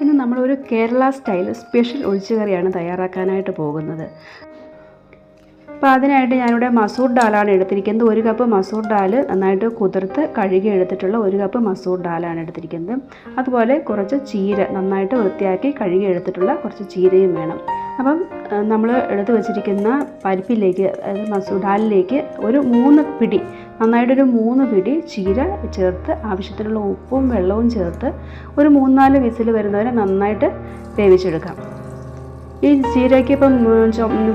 ഇന്ന് നമ്മളൊരു Kerala style special ഒഴിച്ചുകറിയാണ് തയ്യാറാക്കാനായിട്ട് പോകുന്നത്. അപ്പോൾ അതിനായിട്ട് ഞാനിവിടെ മസൂർ ഡാലാണ് എടുത്തിരിക്കുന്നത്. ഒരു കപ്പ് മസൂർ ഡാൽ നന്നായിട്ട് കുതിർത്ത് കഴുകി എടുത്തിട്ടുള്ള ഒരു കപ്പ് മസൂർ ഡാലാണ് എടുത്തിരിക്കുന്നത്. അതുപോലെ കുറച്ച് ചീര നന്നായിട്ട് വൃത്തിയാക്കി കഴുകി എടുത്തിട്ടുള്ള കുറച്ച് ചീരയും വേണം. അപ്പം നമ്മൾ എടുത്ത് വച്ചിരിക്കുന്ന പരിപ്പിലേക്ക് അതായത് മസൂർ ഡാലിലേക്ക് ഒരു മൂന്ന് പിടി നന്നായിട്ടൊരു മൂന്ന് പിടി ചീര ചേർത്ത് ആവശ്യത്തിനുള്ള ഉപ്പും വെള്ളവും ചേർത്ത് ഒരു മൂന്നാൽ വിസിൽ വരുന്നവരെ നന്നായിട്ട് വേവിച്ചെടുക്കാം. ഈ ചീരയ്ക്ക് ഇപ്പം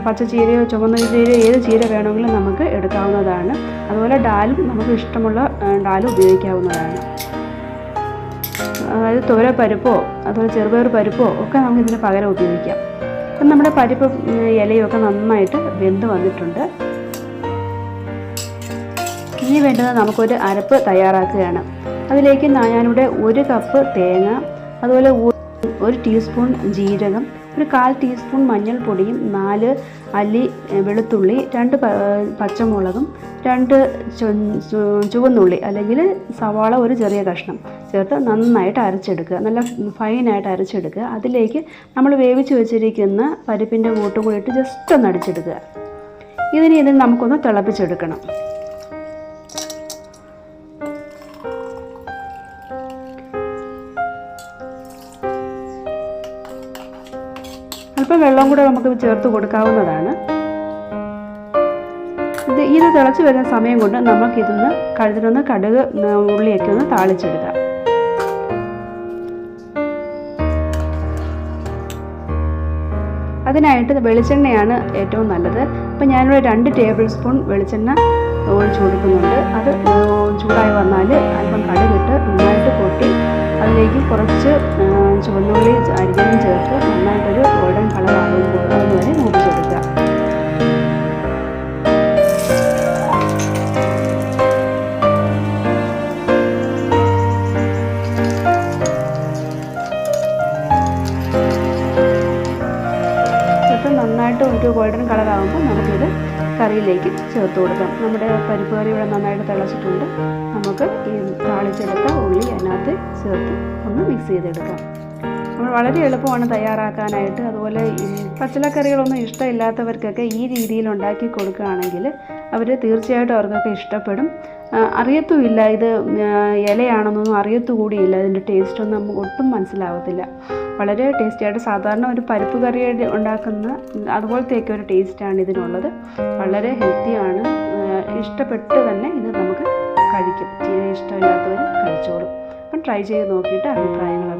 പച്ച ചീരയോ ചുവന്ന ചീരയോ ഏത് ചീര വേണമെങ്കിലും നമുക്ക് എടുക്കാവുന്നതാണ്. അതുപോലെ ഡാലും നമുക്ക് ഇഷ്ടമുള്ള ഡാലും ഉപയോഗിക്കാവുന്നതാണ്. അതായത് തോര പരിപ്പോ അതുപോലെ ചെറുപയർ പരിപ്പോ ഒക്കെ നമുക്ക് ഇതിന് പകരം ഉപയോഗിക്കാം. അപ്പം നമ്മുടെ പരിപ്പ് ഇലയൊക്കെ നന്നായിട്ട് വെന്ത് വന്നിട്ടുണ്ട്. ഇനി വേണ്ടത് നമുക്കൊരു അരപ്പ് തയ്യാറാക്കുകയാണ്. അതിലേക്ക് ഞാനിവിടെ ഒരു കപ്പ് തേങ്ങ അതുപോലെ ഒരു ടീസ്പൂൺ ജീരകം ഒരു കാൽ ടീസ്പൂൺ മഞ്ഞൾപ്പൊടിയും നാല് അല്ലി വെളുത്തുള്ളി രണ്ട് പച്ചമുളകും രണ്ട് ചുവന്നുള്ളി അല്ലെങ്കിൽ സവാള ഒരു ചെറിയ കഷ്ണം ചേർത്ത് നന്നായിട്ട് അരച്ചെടുക്കുക. നല്ല ഫൈനായിട്ട് അരച്ചെടുക്കുക. അതിലേക്ക് നമ്മൾ വേവിച്ച് വെച്ചിരിക്കുന്ന പരിപ്പിന്റെ കൂട്ടും കൂടി ഇട്ട് ജസ്റ്റ് ഒന്ന് അടിച്ചെടുക്കുക. ഇതിനെ ഇതിന് നമുക്കൊന്ന് തിളപ്പിച്ചെടുക്കണം. അല്പം വെള്ളം കൂടെ നമുക്ക് ചേർത്ത് കൊടുക്കാവുന്നതാണ്. ഇത് ഇത് തിളച്ച് വരുന്ന സമയം കൊണ്ട് നമുക്കിതൊന്ന് കഴുതിനൊന്ന് കടുക് ഉള്ളിയൊക്കെ ഒന്ന് താളിച്ചെടുക്കാം. അതിനായിട്ട് വെളിച്ചെണ്ണയാണ് ഏറ്റവും നല്ലത്. അപ്പം ഞാനിവിടെ രണ്ട് ടേബിൾ സ്പൂൺ വെളിച്ചെണ്ണ ഒഴിച്ചു കൊടുക്കുന്നുണ്ട് അത് ചൂടായി വന്നാൽ അല്പം കടുകിട്ട് നന്നായിട്ട് പൊട്ടി അതിലേക്ക് കുറച്ച് ചുവന്നുള്ളി അരിഞ്ഞും ചേർത്ത് നന്നായിട്ടൊരു ഗോൾഡൻ കളർ ആകുമ്പോൾ അതുവരെ മൂപ്പിച്ചെടുക്കുക ചേർത്ത് നന്നായിട്ട് ഒരു ഗോൾഡൻ കളർ ആകുമ്പോൾ നമുക്കിത് കറിയിലേക്ക് ചേർത്ത് കൊടുക്കാം. നമ്മുടെ പരിപ്പ് കറി ഇവിടെ നന്നായിട്ട് തിളച്ചിട്ടുണ്ട്. നമുക്ക് ഈ താളിച്ചെടുത്ത ഉള്ളി അതിനകത്ത് ചേർത്ത് ഒന്ന് മിക്സ് ചെയ്തെടുക്കാം. നമ്മൾ വളരെ എളുപ്പമാണ് തയ്യാറാക്കാനായിട്ട്. അതുപോലെ പച്ചിലക്കറികളൊന്നും ഇഷ്ടമില്ലാത്തവർക്കൊക്കെ ഈ രീതിയിൽ ഉണ്ടാക്കി കൊടുക്കുകയാണെങ്കിൽ അവർ തീർച്ചയായിട്ടും അവർക്കൊക്കെ ഇഷ്ടപ്പെടും. അറിയത്തുമില്ല ഇത് ഇലയാണെന്നൊന്നും അറിയത്തുകൂടിയില്ല. ഇതിന്റെ ടേസ്റ്റൊന്നും നമുക്ക് ഒട്ടും മനസ്സിലാവത്തില്ല. വളരെ ടേസ്റ്റിയായിട്ട് സാധാരണ ഒരു പരിപ്പ് കറി ഉണ്ടാക്കുന്ന അതുപോലത്തെയൊക്കെ ഒരു ടേസ്റ്റാണ് ഇതിനുള്ളത്. വളരെ ഹെൽത്തിയാണ് ഇഷ്ടപ്പെട്ട് തന്നെ ഇത് നമുക്ക് കഴിക്കും. ഇഷ്ടമില്ലാത്തവർ കഴിച്ചോളും. അപ്പം ട്രൈ ചെയ്ത് നോക്കിയിട്ട് അഭിപ്രായങ്ങൾ